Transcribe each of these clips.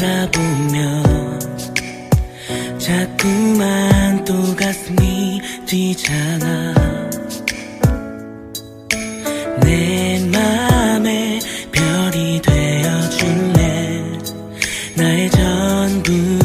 바라보면 자꾸만 또 가슴이 뛰잖아. 내 맘에 별이 되어줄래? 나의 전부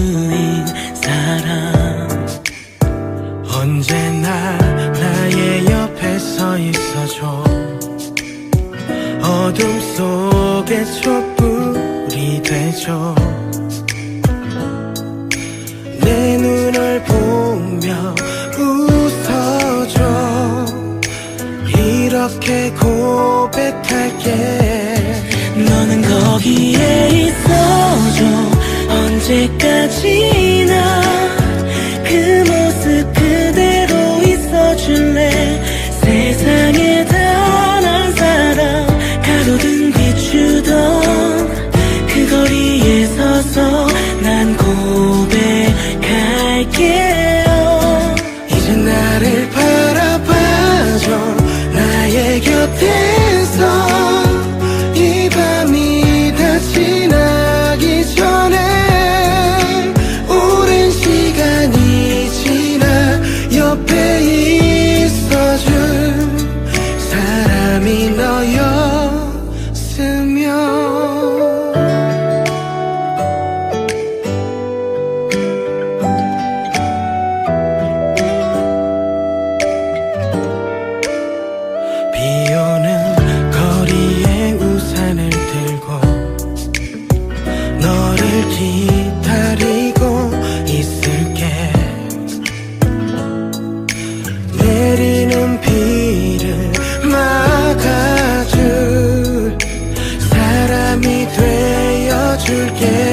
내 눈을 보며 웃어줘. 이렇게 고백할게. 너는 거기에 있어줘. 언제까지 서서 난 고백할게 기다리고 있을게. 내리는 비를 막아줄 사람이 되어줄게.